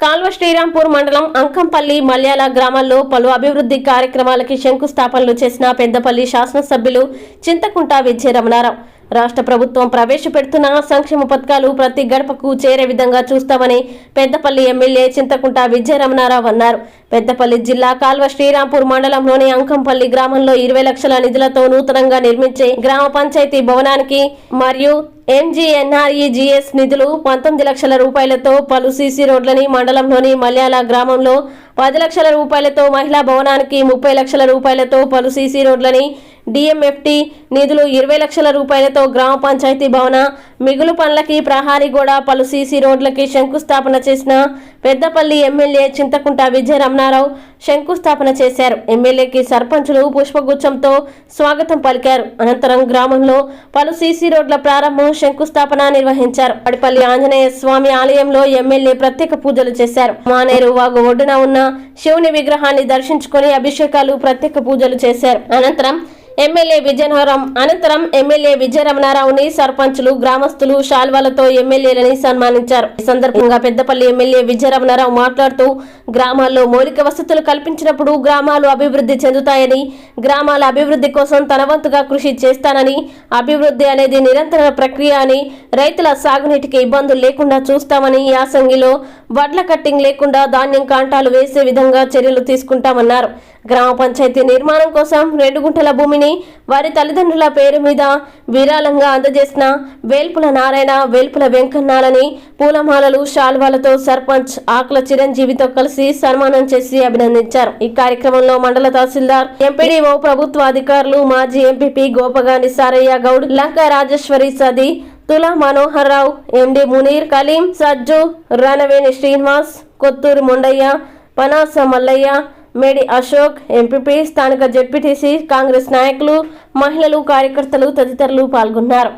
కాల్వ శ్రీరాంపూర్ మండలం అంకంపల్లి మల్యాల గ్రామాల్లో పలు అభివృద్ధి కార్యక్రమాలకి శంకుస్థాపనలు చేసిన పెద్దపల్లి శాసనసభ్యులు చింతకుంట విజయ రమణారావు రాష్ట్ర ప్రభుత్వం ప్రవేశపెడుతున్న సంక్షేమ పథకాలు ప్రతి గడపకు చేరే విధంగా చూస్తామని పెద్దపల్లి ఎమ్మెల్యే చింతకుంట విజయరమణారావు అన్నారు. పెద్దపల్లి జిల్లా కాల్వ శ్రీరాంపూర్ మండలంలోని అంకంపల్లి గ్రామంలో ఇరవై లక్షల నిధులతో నూతనంగా నిర్మించే గ్రామ పంచాయతీ భవనానికి మరియు ఎంజీఎన్ఆర్ఈజీఎస్ నిధులు పంతొమ్మిది లక్షల రూపాయలతో పలు సీసీ రోడ్లని మండలంలోని మల్యాల గ్రామంలో పది లక్షల రూపాయలతో మహిళా భవనానికి ముప్పై లక్షల రూపాయలతో పలు సీసీ రోడ్లని డిఎంఎఫ్టి నిధులు ఇరవై లక్షల రూపాయలతో గ్రామ పంచాయతీ భవన మిగులు పనులకి ప్రహారీ గోడ పలు సీసీ రోడ్లకి శంకుస్థాపన చేసిన పెద్దపల్లి ఎమ్మెల్యే చింతకుంట విజయ రమణారావు శంకుస్థాపన చేశారు. ఎమ్మెల్యేకి సర్పంచులు పుష్పగుచ్చంతో స్వాగతం పలికారు. అనంతరం గ్రామంలో పలు సీసీ రోడ్ల ప్రారంభం శంకుస్థాపన నిర్వహించారు. అడిపల్లి ఆంజనేయ స్వామి ఆలయంలో ఎమ్మెల్యే ప్రత్యేక పూజలు చేశారు. మానేరు వాగు ఒడ్డున ఉన్న శివుని విగ్రహాన్ని దర్శించుకొని అభిషేకాలు ప్రత్యేక పూజలు చేశారు. అనంతరం ఎమ్మెల్యే విజయనగరం అనంతరం ఎమ్మెల్యే విజయరమణారావుని సర్పంచులు గ్రామస్తులు శాల్వాలతో ఎమ్మెల్యేలని సన్మానించారు. ఈ సందర్భంగా పెద్దపల్లి ఎమ్మెల్యే విజయరమణారావు మాట్లాడుతూ గ్రామాల్లో మౌలిక వసతులు కల్పించినప్పుడు గ్రామాలు అభివృద్ధి చెందుతాయని గ్రామాల అభివృద్ధి కోసం తన వంతుగా కృషి చేస్తానని అభివృద్ధి అనేది నిరంతర ప్రక్రియ అని రైతుల సాగునీటికి ఇబ్బందులు లేకుండా చూస్తామని యాసంగిలో వడ్ల కట్టింగ్ లేకుండా ధాన్యం కాంటాలు వేసే విధంగా చర్యలు తీసుకుంటామన్నారు. గ్రామ పంచాయతీ నిర్మాణం కోసం రెండు గుంటల భూమిని వారి తల్లిదండ్రుల పేరు మీద విరాళంగా అందజేసిన వేల్పుల నారాయణ వేల్పుల వెంకన్నాలని పూలమాలలు శాల్వాలతో సర్పంచ్ ఆకుల చిరంజీవితో కలిసి సన్మానం చేసి అభినందించారు. ఈ కార్యక్రమంలో మండల తహసీల్దార్ ఎంపీడీఓ ప్రభుత్వ అధికారులు మాజీ ఎంపీపీ గోపగాని సారయ్య గౌడ్ లంక రాజేశ్వరి సది తులా మనోహర్ రావు ఎండి మునీర్ కలీం సజ్జు రణవేణి శ్రీనివాస్ కొత్తూరు ముండయ్య పనాస మల్లయ్య మేడి అశోక్ ఎంపీపీ స్థానిక జెడ్పీటీసీ కాంగ్రెస్ నాయకులు మహిళలు కార్యకర్తలు తదితరులు పాల్గొన్నారు.